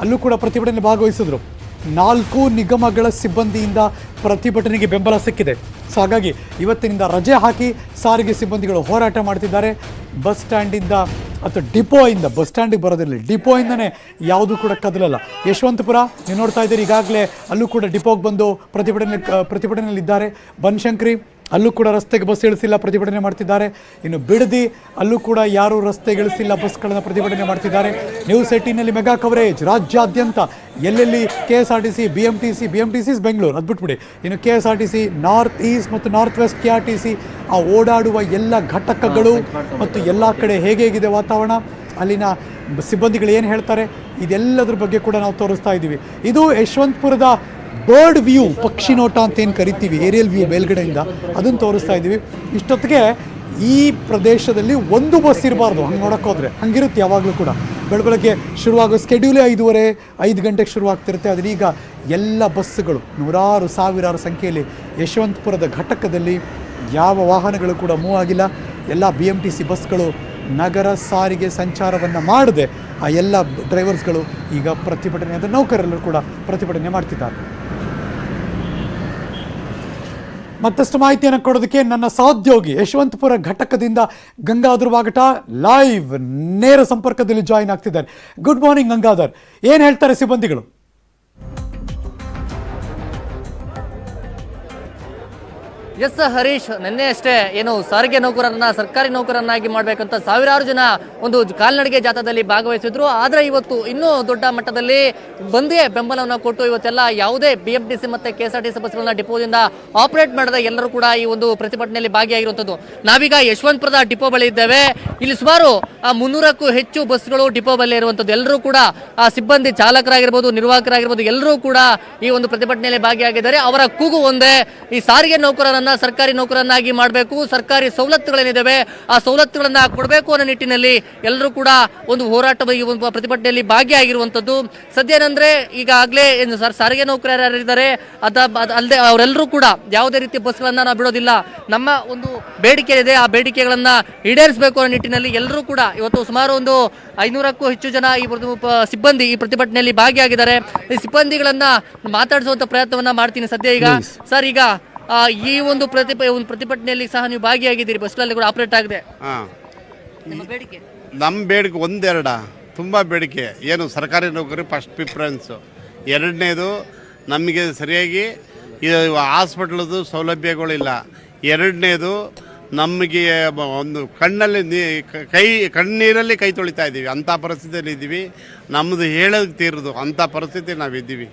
ಅಲ್ಲೂ ಕೂಡ ಪ್ರತಿಭಟನೆ ಭಾಗವಹಿಸಿದ್ರು. ನಾಲ್ಕು ನಿಗಮಗಳ ಸಿಬ್ಬಂದಿಯಿಂದ ಪ್ರತಿಭಟನೆಗೆ ಬೆಂಬಲ ಸಿಕ್ಕಿದೆ. ಸೊ ಹಾಗಾಗಿ ಇವತ್ತಿನಿಂದ ರಜೆ ಹಾಕಿ ಸಾರಿಗೆ ಸಿಬ್ಬಂದಿಗಳು ಹೋರಾಟ ಮಾಡ್ತಿದ್ದಾರೆ. ಬಸ್ ಸ್ಟ್ಯಾಂಡಿಂದ ಅಥವಾ ಡಿಪೋಯಿಂದ, ಬಸ್ ಸ್ಟ್ಯಾಂಡಿಗೆ ಬರೋದಿರಲಿ, ಡಿಪೋಯಿಂದನೇ ಯಾವುದು ಕೂಡ ಕದಲಲ್ಲ. ಯಶವಂತಪುರ, ನೀವು ನೋಡ್ತಾ ಇದ್ದೀರಿ ಈಗಾಗಲೇ ಅಲ್ಲೂ ಕೂಡ ಡಿಪೋಗೆ ಬಂದು ಪ್ರತಿಭಟನೆ, ಪ್ರತಿಭಟನೆಯಲ್ಲಿದ್ದಾರೆ. ಬನಶಂಕರಿ ಅಲ್ಲೂ ಕೂಡ ರಸ್ತೆಗೆ ಬಸ್ ಇಳಿಸಿಲ್ಲ, ಪ್ರತಿಭಟನೆ ಮಾಡ್ತಿದ್ದಾರೆ. ಇನ್ನು ಬಿಡದಿ, ಅಲ್ಲೂ ಕೂಡ ಯಾರೂ ರಸ್ತೆಗೆ ಇಳಿಸಿಲ್ಲ, ಬಸ್ಗಳನ್ನು ಪ್ರತಿಭಟನೆ ಮಾಡ್ತಿದ್ದಾರೆ. ನ್ಯೂಸ್ ಏಟೀನಲ್ಲಿ ಮೆಗಾ ಕವರೇಜ್ ರಾಜ್ಯಾದ್ಯಂತ. ಎಲ್ಲೆಲ್ಲಿ K S R T C, B M T C, B M T C Bengaluru? ಅದು ಬಿಟ್ಬಿಡಿ. ಇನ್ನು K S R T C, north east ಮತ್ತು north west K R T C ಆ ಓಡಾಡುವ ಎಲ್ಲ ಘಟಕಗಳು ಮತ್ತು ಎಲ್ಲ ಕಡೆ ಹೇಗೆ ಹೇಗಿದೆ ವಾತಾವರಣ? ಅಲ್ಲಿನ ಸಿಬ್ಬಂದಿಗಳು ಏನು ಹೇಳ್ತಾರೆ? ಇದೆಲ್ಲದ್ರ ಬಗ್ಗೆ ಕೂಡ ನಾವು ತೋರಿಸ್ತಾ ಇದ್ದೀವಿ ಇದು ಯಶವಂತಪುರದ ಬರ್ಡ್ ವ್ಯೂ ಪಕ್ಷಿ ನೋಟ ಅಂತ ಏನು ಕರಿತೀವಿ ಏರಿಯಲ್ ವ್ಯೂ ಮೇಲ್ಗಡೆಯಿಂದ ಅದನ್ನು ತೋರಿಸ್ತಾ ಇದ್ದೀವಿ ಇಷ್ಟೊತ್ತಿಗೆ ಈ ಪ್ರದೇಶದಲ್ಲಿ ಒಂದು ಬಸ್ ಇರಬಾರ್ದು, ಹಂಗೆ ನೋಡೋಕ್ಕೋದ್ರೆ ಹಂಗಿರುತ್ತೆ ಯಾವಾಗಲೂ ಕೂಡ. ಬೆಳಬೆಳಗ್ಗೆ ಶುರುವಾಗೋ ಸ್ಕೆಡ್ಯೂಲೇ ಐದುವರೆ, ಐದು ಗಂಟೆಗೆ ಶುರುವಾಗ್ತಿರುತ್ತೆ. ಆದರೆ ಈಗ ಎಲ್ಲ ಬಸ್ಸುಗಳು ನೂರಾರು, ಸಾವಿರಾರು ಸಂಖ್ಯೆಯಲ್ಲಿ ಯಶವಂತಪುರದ ಘಟಕದಲ್ಲಿ ಯಾವ ವಾಹನಗಳು ಕೂಡ ಮೂವ್ ಆಗಿಲ್ಲ. ಎಲ್ಲ ಬಿ ಎಂ ಟಿ ಸಿ ಬಸ್ಗಳು ನಗರ ಸಾರಿಗೆ ಸಂಚಾರವನ್ನು ಮಾಡದೆ. ಆ ಎಲ್ಲ ಡ್ರೈವರ್ಸ್ಗಳು ಈಗ ಪ್ರತಿಭಟನೆ, ಅಂದರೆ ನೌಕರರಲ್ಲೂ ಕೂಡ ಪ್ರತಿಭಟನೆ ಮಾಡ್ತಿದ್ದಾರೆ. ಮತ್ತಷ್ಟು ಮಾಹಿತಿಯನ್ನು ಕೊಡೋದಕ್ಕೆ ನನ್ನ ಸಹೋದ್ಯೋಗಿ ಯಶವಂತಪುರ ಘಟಕದಿಂದ ಗಂಗಾಧರ್ ವಾಗಟ ಲೈವ್ ನೇರ ಸಂಪರ್ಕದಲ್ಲಿ ಜಾಯಿನ್ ಆಗ್ತಿದ್ದಾರೆ. Good morning Gangadhar. ಏನು ಹೇಳ್ತಾರೆ ಸಿಬ್ಬಂದಿಗಳು? ಎಸ್ ಹರೀಶ್, ನಿನ್ನೆ ಅಷ್ಟೇ ಏನು ಸಾರಿಗೆ ನೌಕರರನ್ನ, ಸರ್ಕಾರಿ ನೌಕರರನ್ನಾಗಿ ಮಾಡಬೇಕಂತ ಸಾವಿರಾರು ಜನ ಒಂದು ಕಾಲ್ನಡಿಗೆ ಜಾಥಾದಲ್ಲಿ ಭಾಗವಹಿಸಿದ್ರು. ಆದ್ರೆ ಇವತ್ತು ಇನ್ನೂ ದೊಡ್ಡ ಮಟ್ಟದಲ್ಲಿ ಬಂದೇ ಬೆಂಬಲವನ್ನು ಕೊಟ್ಟು ಇವತ್ತೆಲ್ಲ ಯಾವುದೇ ಬಿ ಎಂ ಟಿ ಸಿ ಮತ್ತೆ ಕೆ ಬಸ್ಗಳನ್ನ ಡಿಪೋದಿಂದ ಆಪರೇಟ್ ಮಾಡದ ಎಲ್ಲರೂ ಕೂಡ ಈ ಒಂದು ಪ್ರತಿಭಟನೆಯಲ್ಲಿ ಭಾಗಿಯಾಗಿರುವಂಥದ್ದು. ನಾವೀಗ ಯಶವಂತಪುರದ ಡಿಪೋ ಬಳಿ ಇದ್ದೇವೆ. ಇಲ್ಲಿ ಸುಮಾರು ಮುನ್ನೂರಕ್ಕೂ ಹೆಚ್ಚು ಬಸ್ಗಳು ಡಿಪೋ ಬಳಿ ಇರುವಂಥದ್ದು. ಎಲ್ಲರೂ ಕೂಡ, ಆ, ಸಿಬ್ಬಂದಿ ಚಾಲಕರಾಗಿರ್ಬೋದು, ನಿರ್ವಾಹಕರಾಗಿರ್ಬೋದು, ಎಲ್ಲರೂ ಕೂಡ ಈ ಒಂದು ಪ್ರತಿಭಟನೆಯಲ್ಲಿ ಭಾಗಿಯಾಗಿದ್ದಾರೆ. ಅವರ ಕೂಗು ಒಂದೇ, ಈ ಸಾರಿಗೆ ನೌಕರರನ್ನ ಸರ್ಕಾರಿ ನೌಕರನ್ನಾಗಿ ಮಾಡಬೇಕು ಸರ್ಕಾರಿ ಸವಲತ್ತುಗಳೇನಿದ್ದಾವೆ ಆ ಸವಲತ್ತುಗಳನ್ನು ಕೊಡಬೇಕು ಅನ್ನೋ ನಿಟ್ಟಿನಲ್ಲಿ ಎಲ್ಲರೂ ಕೂಡ ಒಂದು ಹೋರಾಟ ಒಂದು ಪ್ರತಿಭಟನೆಯಲ್ಲಿ ಭಾಗಿಯಾಗಿರುವಂಥದ್ದು ಸದ್ಯ ಏನಂದ್ರೆ ಈಗಾಗಲೇ ಏನು ಸರ್ ಸಾರಿಗೆ ನೌಕರರು ಯಾರಿದ್ದಾರೆ ಅದ ಅಲ್ಲದೆ ಅವರೆಲ್ಲರೂ ಕೂಡ ಯಾವುದೇ ರೀತಿ ಬಸ್ಗಳನ್ನು ನಾವು ಬಿಡೋದಿಲ್ಲ. ನಮ್ಮ ಒಂದು ಬೇಡಿಕೆ ಇದೆ ಆ ಬೇಡಿಕೆಗಳನ್ನು ಈಡೇರಿಸಬೇಕು ಅನ್ನೋ ನಿಟ್ಟಿನಲ್ಲಿ ಎಲ್ಲರೂ ಕೂಡ ಇವತ್ತು ಸುಮಾರು ಒಂದು ಐನೂರಕ್ಕೂ ಹೆಚ್ಚು ಜನ ಈ ಸಿಬ್ಬಂದಿ ಈ ಪ್ರತಿಭಟನೆಯಲ್ಲಿ ಭಾಗಿಯಾಗಿದ್ದಾರೆ. ಈ ಸಿಬ್ಬಂದಿಗಳನ್ನು ಮಾತಾಡಿಸುವಂತ ಪ್ರಯತ್ನವನ್ನ ಮಾಡ್ತೀನಿ ಸದ್ಯ ಈಗ. ಸರ್ ಈಗ ಈ ಒಂದು ಪ್ರತಿಭ ಒಂದು ಪ್ರತಿಭಟನೆಯಲ್ಲಿ ಸಹ ನೀವು ಭಾಗಿಯಾಗಿದ್ದೀರಿ. ಬಸ್ಗಳಲ್ಲಿ ಕೂಡ ಆಪರೇಟ್ ಆಗಿದೆ. ಹಾಂ. ನಿಮ್ಮ ಬೇಡಿಕೆ? ನಮ್ಮ ಬೇಡಿಕೆ ಒಂದೆರಡ. ತುಂಬ ಬೇಡಿಕೆ. ಏನು ಸರ್ಕಾರಿ ನೌಕರಿ ಫಸ್ಟ್ ಪ್ರಿಫರೆನ್ಸು ಎರಡನೇದು ನಮಗೆ ಸರಿಯಾಗಿ ಹಾಸ್ಪಿಟ್ಲದು ಸೌಲಭ್ಯಗಳಿಲ್ಲ. ಎರಡನೇದು ನಮಗೆ ಒಂದು ಕಣ್ಣಲ್ಲಿ ನೀ ಕ- ಕಣ್ಣೀರಲ್ಲಿ ಕೈ ತೊಳಿತಾ ಇದ್ದೀವಿ. ಅಂಥ ಪರಿಸ್ಥಿತಿಯಲ್ಲಿ ಇದ್ದೀವಿ. ನಮ್ಮದು ಹೇಳೋದು ತೀರದು. ಅಂಥ ಪರಿಸ್ಥಿತಿ ನಾವಿದ್ದೀವಿ.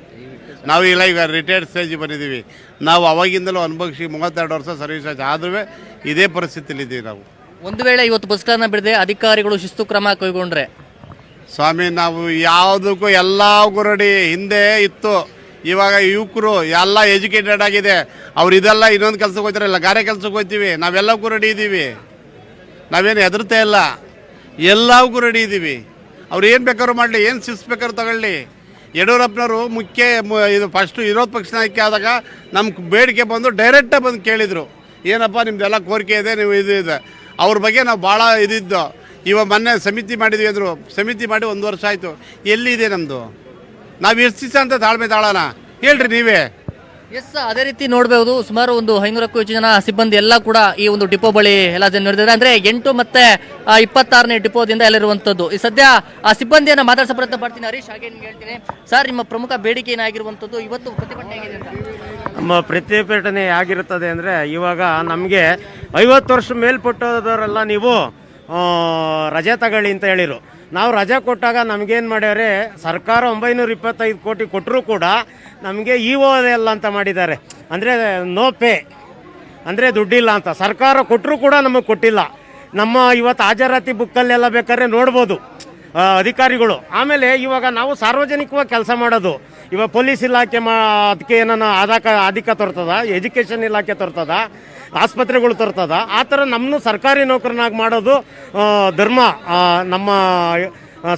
ನಾವು ಇಲ್ಲ ಈಗ ರಿಟೈರ್ಡ್ ಸ್ಟೇಜ್ ಬಂದಿದ್ದೀವಿ. ನಾವು ಅವಾಗಿಂದಲೂ ಅನುಭವಿಸಿ ಮೂವತ್ತೆರಡು ವರ್ಷ ಸರ್ವಿಸ್ ಆದರೂ ಆದ್ರೂ ಇದೇ ಪರಿಸ್ಥಿತಿಯಲ್ಲಿ ಇದ್ದೀವಿ ನಾವು. ಒಂದು ವೇಳೆ ಇವತ್ತು ಬಸ್ಗಳನ್ನ ಬಿಡದೆ ಅಧಿಕಾರಿಗಳು ಶಿಸ್ತು ಕ್ರಮ ಕೈಗೊಂಡ್ರೆ? ಸ್ವಾಮಿ ನಾವು ಯಾವುದಕ್ಕೂ ಎಲ್ಲ ಗುರಡಿ ಹಿಂದೆ ಇತ್ತು. ಇವಾಗ ಯುವಕರು ಎಲ್ಲ ಎಜುಕೇಟೆಡ್ ಆಗಿದೆ. ಅವ್ರು ಇದೆಲ್ಲ ಇನ್ನೊಂದು ಕೆಲಸಕ್ಕೆ ಹೋಗ್ತಾರೆ. ಇಲ್ಲ, ಗಾರೆ ಕೆಲಸಕ್ಕೆ ಹೋಗ್ತೀವಿ. ನಾವೆಲ್ಲಕ್ಕೂ ರೆಡಿ ಇದ್ದೀವಿ ನಾವೇನು ಹೆದರ್ತಾ ಇಲ್ಲ. ಎಲ್ಲವಕ್ಕೂ ರೆಡಿ ಇದ್ದೀವಿ ಅವ್ರು ಏನು ಬೇಕಾದ್ರೂ ಮಾಡಲಿ, ಏನು ಶಿಸ್ತು ಬೇಕಾದ್ರೂ ತಗೊಳ್ಳಿ. ಯಡಿಯೂರಪ್ಪನವರು ಮುಖ್ಯ ಇದು ಫಸ್ಟು ವಿರೋಧ ಪಕ್ಷ ನಾಯಕ ಆದಾಗ ನಮ್ಮ ಬೇಡಿಕೆ ಬಂದು ಡೈರೆಕ್ಟಾಗಿ ಬಂದು ಕೇಳಿದರು. ಏನಪ್ಪ, ನಿಮ್ದೆಲ್ಲ ಕೋರಿಕೆ ಇದೆ, ನೀವು ಇದು ಇದೆ. ಅವ್ರ ಬಗ್ಗೆ ನಾವು ಭಾಳ ಇದಿದ್ದು. ಇವಾಗ ಮೊನ್ನೆ ಸಮಿತಿ ಮಾಡಿದ್ವಿ ಅಂದರು. ಸಮಿತಿ ಮಾಡಿ ಒಂದು ವರ್ಷ ಆಯಿತು. ಎಲ್ಲಿದೆ ನಮ್ಮದು ನಾವು ಎಷ್ಟು ದಿವಸ ಅಂತ ತಾಳ್ಮೆ ತಾಳೋಣ ಹೇಳ್ರಿ ನೀವೇ. ಎಸ್ ಅದೇ ರೀತಿ ನೋಡಬಹುದು ಸುಮಾರು ಒಂದು ಐನೂರಕ್ಕೂ ಹೆಚ್ಚು ಜನ ಸಿಬ್ಬಂದಿ ಎಲ್ಲ ಕೂಡ ಈ ಒಂದು ಡಿಪೋ ಬಳಿ ಎಲ್ಲ ಜನ ನಡೆದಿದ್ದಾರೆ. ಅಂದ್ರೆ ಎಂಟು ಮತ್ತೆ ಇಪ್ಪತ್ತಾರನೇ ಡಿಪೋದಿಂದ ಎಲ್ಲ ಇರುವಂತದ್ದು ಈ ಸದ್ಯ ಆ ಸಿಬ್ಬಂದಿಯನ್ನ ಮಾತಾಡಿಸೋ ಪ್ರಯತ್ನ ಪಡ್ತೀನಿ. ಹರೀಶ್ ಹಾಗೆ ನಿಮ್ಗೆ ಹೇಳ್ತೀನಿ. ಸರ್ ನಿಮ್ಮ ಪ್ರಮುಖ ಬೇಡಿಕೆ ಏನಾಗಿರುವಂತದ್ದು ಇವತ್ತು ಪ್ರತಿಭಟನೆ ಅಂತ? ನಮ್ಮ ಪ್ರತಿಭಟನೆ ಆಗಿರುತ್ತದೆ ಅಂದರೆ ಇವಾಗ ನಮಗೆ ಐವತ್ತು ವರ್ಷ ಮೇಲ್ಪಟ್ಟದವರೆಲ್ಲ ನೀವು ರಜೆ ತಗೊಳ್ಳಿ ಅಂತ ಹೇಳಿರು. ನಾವು ರಜೆ ಕೊಟ್ಟಾಗ ನಮಗೇನು ಮಾಡ್ಯಾರೆ, ಸರ್ಕಾರ ಒಂಬೈನೂರ ಇಪ್ಪತ್ತೈದು ಕೋಟಿ ಕೊಟ್ಟರೂ ಕೂಡ ನಮಗೆ ಇ ಒ ಎಲ್ಲ ಅಂತ ಮಾಡಿದ್ದಾರೆ. ಅಂದರೆ ನೋ ಪೇ ಅಂದರೆ ದುಡ್ಡಿಲ್ಲ ಅಂತ. ಸರ್ಕಾರ ಕೊಟ್ಟರೂ ಕೂಡ ನಮಗೆ ಕೊಟ್ಟಿಲ್ಲ. ನಮ್ಮ ಇವತ್ತು ಹಾಜರಾತಿ ಬುಕ್ಕಲ್ಲೆಲ್ಲ ಬೇಕಾದ್ರೆ ನೋಡ್ಬೋದು ಅಧಿಕಾರಿಗಳು. ಆಮೇಲೆ ಇವಾಗ ನಾವು ಸಾರ್ವಜನಿಕವಾಗಿ ಕೆಲಸ ಮಾಡೋದು. ಇವಾಗ ಪೊಲೀಸ್ ಇಲಾಖೆ ಮಾ, ಅದಕ್ಕೆ ಏನನ್ನ ಅದಕ್ಕೆ ಅಧಿಕ ತರ್ತದ, ಎಜುಕೇಷನ್ ಇಲಾಖೆ ತರ್ತದ. ಆಸ್ಪತ್ರೆಗಳು ತರ್ತದ. ಆ ಥರ ನಮ್ಮನ್ನು ಸರ್ಕಾರಿ ನೌಕರನಾಗಿ ಮಾಡೋದು ಆ, ಧರ್ಮ. ಆ, ನಮ್ಮ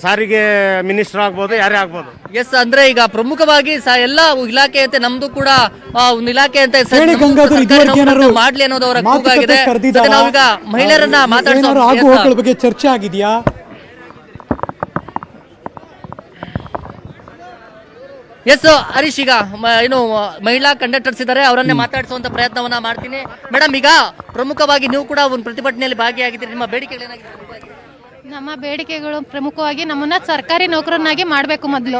ಸಾರಿಗೆ ಮಿನಿಸ್ಟರ್ ಆಗ್ಬೋದು ಯಾರೇ ಆಗ್ಬೋದು. ಎಸ್ ಅಂದ್ರೆ ಈಗ ಪ್ರಮುಖವಾಗಿ ಸ- ಎಲ್ಲ ಇಲಾಖೆ ಅಂತೆ ನಮ್ದು ಕೂಡ ಒಂದು ಇಲಾಖೆ ಅಂತ ಮಾಡ್ಲಿ ಅನ್ನೋದು ಅವರ ಕೂಗಾಗಿದೆ. ನಾವೀಗ ಮಹಿಳೆಯರನ್ನ ಹೋಗಳ ಬಗ್ಗೆ ಚರ್ಚೆ ಆಗಿದೆಯಾ? ಎಸ್ ಹರೀಶ್ ಈಗ ಮ- ಏನು ಮಹಿಳಾ ಕಂಡಕ್ಟರ್ಸ್ ಇದ್ದಾರೆ ಅವರನ್ನೇ ಮಾತಾಡಿಸುವಂತ ಪ್ರಯತ್ನವನ್ನ ಮಾಡ್ತೀನಿ. ಮೇಡಮ್ ಈಗ ಪ್ರಮುಖವಾಗಿ ನೀವು ಕೂಡ ಒಂದು ಪ್ರತಿಭಟನೆಯಲ್ಲಿ ಭಾಗಿಯಾಗಿದ್ದೀರಿ. ನಿಮ್ಮ ಬೇಡಿಕೆಗಳೇನಾಗಿದೆ ನಮ್ಮ ಬೇಡಿಕೆಗಳು ಪ್ರಮುಖವಾಗಿ ನಮ್ಮನ್ನ ಸರ್ಕಾರಿ ನೌಕರನ್ನಾಗಿ ಮಾಡಬೇಕು ಮೊದಲು.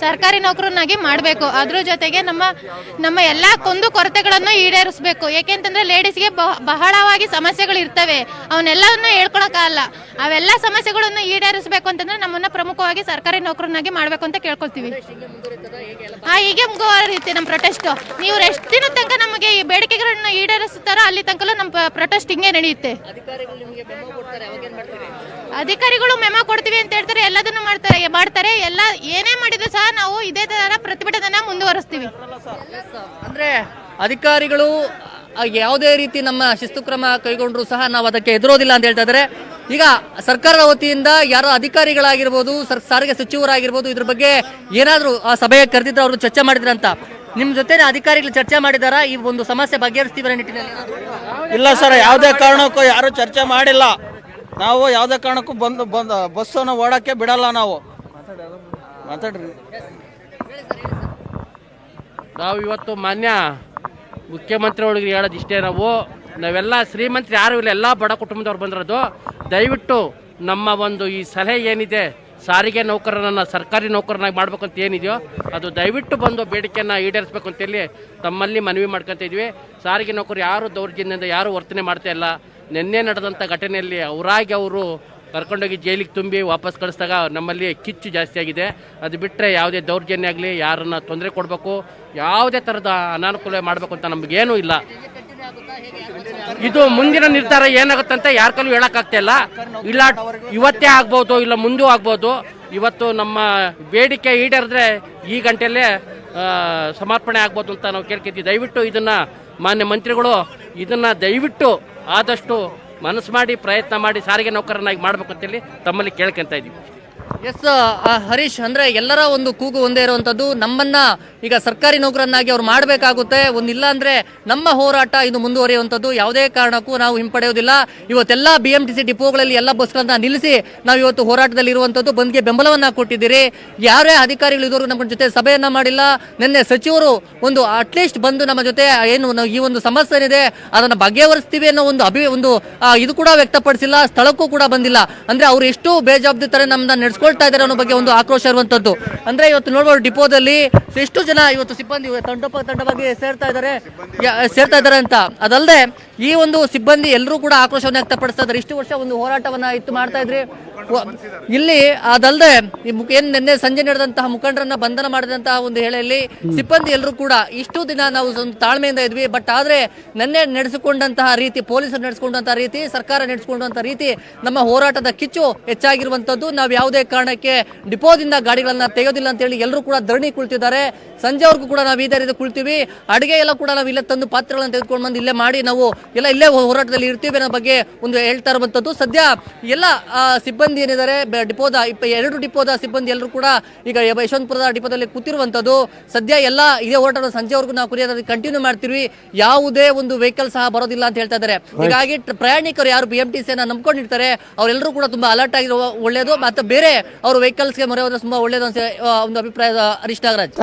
ಸರ್ಕಾರಿ ನೌಕರನ್ನಾಗಿ ಮಾಡಬೇಕು. ಅದ್ರ ಜೊತೆಗೆ ನಮ್ಮ ನಮ್ಮ ಎಲ್ಲ ಕುಂದು ಕೊರತೆಗಳನ್ನು ಈಡೇರಿಸಬೇಕು. ಏಕೆಂತಂದ್ರೆ ಲೇಡೀಸ್ಗೆ ಬಹಳವಾಗಿ ಸಮಸ್ಯೆಗಳು ಇರ್ತವೆ. ಅವನ್ನೆಲ್ಲವನ್ನ ಹೇಳ್ಕೊಳಕ್ಕಾಗಲ್ಲ ಅವೆಲ್ಲ ಸಮಸ್ಯೆಗಳನ್ನು ಈಡೇರಿಸಬೇಕು ಅಂತಂದ್ರೆ ನಮ್ಮನ್ನ ಪ್ರಮುಖವಾಗಿ ಸರ್ಕಾರಿ ನೌಕರನ್ನಾಗಿ ಮಾಡಬೇಕು ಅಂತ ಕೇಳ್ಕೊಳ್ತೀವಿ. ಹಾ, ಹೀಗೆ ರೀತಿ ನಮ್ಮ ಪ್ರೊಟೆಸ್ಟ್ ನೀವು ಎಷ್ಟು ದಿನ ತನಕ ನಮಗೆ ಈ ಬೇಡಿಕೆಗಳನ್ನ ಈಡೇರಿಸ್ತಾರೋ ಅಲ್ಲಿ ತನಕ ನಮ್ಮ ಪ್ರೊಟೆಸ್ಟ್ ಹಿಂಗೆ ನಡೆಯುತ್ತೆ. ಅಧಿಕಾರಿಗಳು ಮೆಮ ಕೊಡ್ತೀವಿ ಅಂತ ಹೇಳ್ತಾರೆ ಎಲ್ಲದನ್ನು ಮಾಡ್ತಾರೆ ಮಾಡ್ತಾರೆ ಎಲ್ಲ ಏನೇ ಮಾಡಿದ್ರು ಸಹ ನಾವು ಇದೇ ತರ ಪ್ರತಿಭಟನೆ ಮುಂದುವರಿಸ್ತೀವಿ. ಅಂದ್ರೆ ಅಧಿಕಾರಿಗಳು ಯಾವುದೇ ರೀತಿ ನಮ್ಮ ಶಿಸ್ತು ಕ್ರಮ ಕೈಗೊಂಡ್ರು ಸಹ ನಾವು ಅದಕ್ಕೆ ಎದುರೋದಿಲ್ಲ ಅಂತ ಹೇಳ್ತಾ ಇದ್ದಾರೆ. ಈಗ ಸರ್ಕಾರದ ವತಿಯಿಂದ ಯಾರೋ ಅಧಿಕಾರಿಗಳಾಗಿರ್ಬೋದು ಸರ್ ಸಾರಿಗೆ ಸಚಿವರಾಗಿರ್ಬೋದು ಇದ್ರ ಬಗ್ಗೆ ಏನಾದರೂ ಆ ಸಭೆಗೆ ಕರೆದಿದ್ರೆ ಅವರು ಚರ್ಚೆ ಮಾಡಿದ್ರಂತ ನಿಮ್ಮ ಜೊತೆ ಅಧಿಕಾರಿಗಳು ಚರ್ಚೆ ಮಾಡಿದಾರ? ಈ ಒಂದು ಸಮಸ್ಯೆ ಬಗೆಹರಿಸ್ತೀವರ ನಿಟ್ಟಿನಲ್ಲಿ ಇಲ್ಲ ಸರ್ ಯಾವುದೇ ಕಾರಣಕ್ಕೂ ಯಾರು ಚರ್ಚೆ ಮಾಡಿಲ್ಲ. ನಾವು ಯಾವುದೇ ಕಾರಣಕ್ಕೂ ಬಂದು ಬಂದ ಬಸ್ಸನ್ನು ಓಡಕ್ಕೆ ಬಿಡಲ್ಲ ನಾವು. ಮಾತಾಡ್ರಿ. ನಾವು ಇವತ್ತು ಮಾನ್ಯ ಮುಖ್ಯಮಂತ್ರಿಗಳಿಗೆ ಹೇಳೋದು ಇಷ್ಟೇ ನಾವು. ನಾವೆಲ್ಲ ಶ್ರೀಮಂತ್ರಿ ಯಾರು ಇಲ್ಲ, ಎಲ್ಲ ಬಡ ಕುಟುಂಬದವ್ರು ಬಂದಿರೋದು. ದಯವಿಟ್ಟು ನಮ್ಮ ಒಂದು ಈ ಸಲಹೆ ಏನಿದೆ, ಸಾರಿಗೆ ನೌಕರರನ್ನ ಸರ್ಕಾರಿ ನೌಕರನಾಗಿ ಮಾಡ್ಬೇಕಂತ ಏನಿದೆಯೋ, ಅದು ದಯವಿಟ್ಟು ಬಂದು ಬೇಡಿಕೆಯನ್ನು ಈಡೇರಿಸ್ಬೇಕು ಅಂತೇಳಿ ತಮ್ಮಲ್ಲಿ ಮನವಿ ಮಾಡ್ಕೊತ ಇದ್ವಿ. ಸಾರಿಗೆ ನೌಕರು ಯಾರು ದೌರ್ಜನ್ಯದಿಂದ ಯಾರು ವರ್ತನೆ ಮಾಡ್ತಾ ಇಲ್ಲ ನಿನ್ನೆ ನಡೆದಂಥ ಘಟನೆಯಲ್ಲಿ ಅವರಾಗಿ ಅವರು ಕರ್ಕೊಂಡೋಗಿ ಜೈಲಿಗೆ ತುಂಬಿ ವಾಪಸ್ ಕಳಿಸಿದಾಗ ನಮ್ಮಲ್ಲಿ ಕಿಚ್ಚು ಜಾಸ್ತಿ ಆಗಿದೆ. ಅದು ಬಿಟ್ಟರೆ ಯಾವುದೇ ದೌರ್ಜನ್ಯ ಆಗಲಿ, ಯಾರನ್ನ ತೊಂದರೆ ಕೊಡಬೇಕು, ಯಾವುದೇ ಥರದ ಅನಾನುಕೂಲ ಮಾಡಬೇಕು ಅಂತ ನಮಗೇನೂ ಇಲ್ಲ. ಇದು ಮುಂದಿನ ನಿರ್ಧಾರ ಏನಾಗುತ್ತಂತ ಯಾರ ಕಲ್ಲೂ ಹೇಳೋಕ್ಕಾಗ್ತಾ ಇಲ್ಲ. ಇಲ್ಲ, ಇವತ್ತೇ ಆಗ್ಬೋದು, ಇಲ್ಲ ಮುಂದೂ ಆಗ್ಬೋದು. ಇವತ್ತು ನಮ್ಮ ಬೇಡಿಕೆ ಈಡೇರಿದ್ರೆ ಈ ಗಂಟೆಯಲ್ಲೇ ಸಮರ್ಪಣೆ ಆಗ್ಬೋದು ಅಂತ ನಾವು ಕೇಳ್ಕೊತೀವಿ. ದಯವಿಟ್ಟು ಇದನ್ನ ಮಾನ್ಯ ಮಂತ್ರಿಗಳು, ಇದನ್ನ ದಯವಿಟ್ಟು ಆದಷ್ಟು ಮನಸ್ಸು ಮಾಡಿ ಪ್ರಯತ್ನ ಮಾಡಿ ಸಾರಿಗೆ ನೌಕರನಾಗಿ ಮಾಡ್ಬೇಕು ಅಂತೇಳಿ ತಮ್ಮಲ್ಲಿ ಕೇಳ್ಕೊಂತ ಇದೀವಿ. ಎಸ್ ಹರೀಶ್, ಅಂದ್ರೆ ಎಲ್ಲರ ಒಂದು ಕೂಗು ಒಂದೇ ಇರುವಂಥದ್ದು ನಮ್ಮನ್ನ ಈಗ ಸರ್ಕಾರಿ ನೌಕರನ್ನಾಗಿ ಅವ್ರು ಮಾಡಬೇಕಾಗುತ್ತೆ. ಒಂದಿಲ್ಲ ಅಂದ್ರೆ ನಮ್ಮ ಹೋರಾಟ ಇದು ಮುಂದುವರಿಯುವಂಥದ್ದು ಯಾವುದೇ ಕಾರಣಕ್ಕೂ ನಾವು ಹಿಂಪಡೆಯೋದಿಲ್ಲ. ಇವತ್ತೆಲ್ಲ ಬಿ ಎಂ ಡಿಪೋಗಳಲ್ಲಿ ಎಲ್ಲ ಬಸ್ಗಳನ್ನ ನಿಲ್ಲಿಸಿ ನಾವು ಇವತ್ತು ಹೋರಾಟದಲ್ಲಿ ಇರುವಂಥದ್ದು ಬಂದ್ಗೆ ಬೆಂಬಲವನ್ನ ಕೊಟ್ಟಿದ್ದೀರಿ. ಯಾರೇ ಅಧಿಕಾರಿಗಳು ಇದ್ದವರು ನಮ್ಮ ಜೊತೆ ಸಭೆಯನ್ನ ಮಾಡಿಲ್ಲ. ನಿನ್ನೆ ಸಚಿವರು ಒಂದು ಅಟ್ಲೀಸ್ಟ್ ಬಂದು ನಮ್ಮ ಜೊತೆ ಏನು ಈ ಒಂದು ಸಮಸ್ಯೆ ಏನಿದೆ, ಅದನ್ನ ಬಗೆಹರಿಸ್ತೀವಿ ಅನ್ನೋ ಒಂದು ಅಭಿ, ಒಂದು ಇದು ಕೂಡ ವ್ಯಕ್ತಪಡಿಸಿಲ್ಲ. ಸ್ಥಳಕ್ಕೂ ಕೂಡ ಬಂದಿಲ್ಲ. ಅಂದ್ರೆ ಅವ್ರು ಎಷ್ಟು ಬೇಜವಾಬ್ದಾರಿ ನಮ್ಮನ್ನ ನಡೆಸ್ಕೊಳ್ತಾ ಇದ್ದಾರೆ ಅನ್ನೋ ಬಗ್ಗೆ ಒಂದು ಆಕ್ರೋಶ ಇರುವಂತದ್ದು. ಅಂದ್ರೆ ಇವತ್ತು ನೋಡ್ಬೋದು ಡಿಪೋದಲ್ಲಿ ಎಷ್ಟು ಜನ ಇವತ್ತು ಸಿಬ್ಬಂದಿ ತಂಡೋಪ ತಂಡವಾಗಿ ಸೇರ್ತಾ ಇದ್ದಾರೆ. ಸೇರ್ತಾ ಇದ್ದಾರೆ ಅಂತ. ಅದಲ್ಲದೆ ಈ ಒಂದು ಸಿಬ್ಬಂದಿ ಎಲ್ಲರೂ ಕೂಡ ಆಕ್ರೋಶವನ್ನು ವ್ಯಕ್ತಪಡಿಸ್ತಾ ಇದ್ದಾರೆ. ಇಷ್ಟು ವರ್ಷ ಒಂದು ಹೋರಾಟವನ್ನ ಇತ್ತು ಮಾಡ್ತಾ ಇದ್ರಿ. ಇಲ್ಲಿ ಅದಲ್ಲದೆ ಈ ಮುಖ ಏನ್ ನಿನ್ನೆ ಸಂಜೆ ನಡೆದಂತಹ ಮುಖಂಡರನ್ನ ಬಂಧನ ಮಾಡಿದಂತಹ ಒಂದು ಹೇಳೆಯಲ್ಲಿ ಸಿಬ್ಬಂದಿ ಎಲ್ಲರೂ ಕೂಡ ಇಷ್ಟು ದಿನ ನಾವು ಒಂದು ತಾಳ್ಮೆಯಿಂದ ಇದ್ವಿ. ಬಟ್ ಆದ್ರೆ ನಿನ್ನೆ ನಡೆಸಿಕೊಂಡಂತಹ ರೀತಿ ಪೊಲೀಸರು ನಡೆಸಿಕೊಂಡಂತಹ ರೀತಿ ಸರ್ಕಾರ ನಡೆಸಿಕೊಂಡಂತಹ ರೀತಿ ನಮ್ಮ ಹೋರಾಟದ ಕಿಚ್ಚು ಹೆಚ್ಚಾಗಿರುವಂತದ್ದು ನಾವು ಯಾವುದೇ ಕಾರಣಕ್ಕೆ ಡಿಪೋದಿಂದ ಗಾಡಿಗಳನ್ನ ತೆಗೆಯೋದಿಲ್ಲ ಅಂತ ಹೇಳಿ ಎಲ್ಲರೂ ಕೂಡ ಧರಣಿ ಕುಳಿತಿದ್ದಾರೆ. ಸಂಜೆವರೆಗೂ ಕೂಡ ನಾವು ಇದೇ ರೀತಿ ಕುಳಿತೀವಿ. ಅಡುಗೆ ಎಲ್ಲ ಕೂಡ ನಾವು ಇಲ್ಲೇ ತಂದು ಪಾತ್ರೆಗಳನ್ನ ತೆಗೆದುಕೊಂಡು ಬಂದು ಇಲ್ಲೇ ಮಾಡಿ ನಾವು ಎಲ್ಲ ಇಲ್ಲೇ ಹೋರಾಟದಲ್ಲಿ ಇರ್ತೀವಿ ಅನ್ನೋ ಬಗ್ಗೆ ಒಂದು ಹೇಳ್ತಾ ಇರುವಂತದ್ದು ಸದ್ಯ ಎಲ್ಲ ಆ, ಸಿಬ್ಬಂದಿ ಏನಿದ್ದಾರೆ ಡಿಪೋದ ಇಪ್ಪ ಎರಡು ಡಿಪೋದ ಸಿಬ್ಬಂದಿ ಎಲ್ಲರೂ ಕೂಡ ಈಗ ಯಶವಂತಪುರದ ಡಿಪೋದಲ್ಲಿ ಕೂತಿರುವಂಥದ್ದು. ಸದ್ಯ ಎಲ್ಲ ಇದೇ ಹೋರಾಟವನ್ನು ಸಂಜೆವರೆಗೂ ನಾವು ಕುರಿಯೋದಕ್ಕೆ ಕಂಟಿನ್ಯೂ ಮಾಡ್ತೀವಿ ಯಾವುದೇ ಒಂದು ವೆಹಿಕಲ್ ಸಹ ಬರೋದಿಲ್ಲ ಅಂತ ಹೇಳ್ತಾ ಇದ್ದಾರೆ. ಹೀಗಾಗಿ ಪ್ರಯಾಣಿಕರು ಯಾರು ಬಿ ಎಂ ಟಿ ಸಿಯನ್ನು ನಂಬ್ಕೊಂಡಿರ್ತಾರೆ ಅವರೆಲ್ಲರೂ ಕೂಡ ತುಂಬಾ ಅಲರ್ಟ್ ಆಗಿರೋ ಒಳ್ಳೆಯದು ಮತ್ತೆ ಬೇರೆ ಅವರು ವೆಹಿಕಲ್ಸ್ಗೆ ಮೊರೆ ಹೋದ್ರೆ ತುಂಬಾ ಒಳ್ಳೆಯದು ಅಂತ ಒಂದು ಅಭಿಪ್ರಾಯ ಹರೀಶ್ ನಾಗರಾಜ್.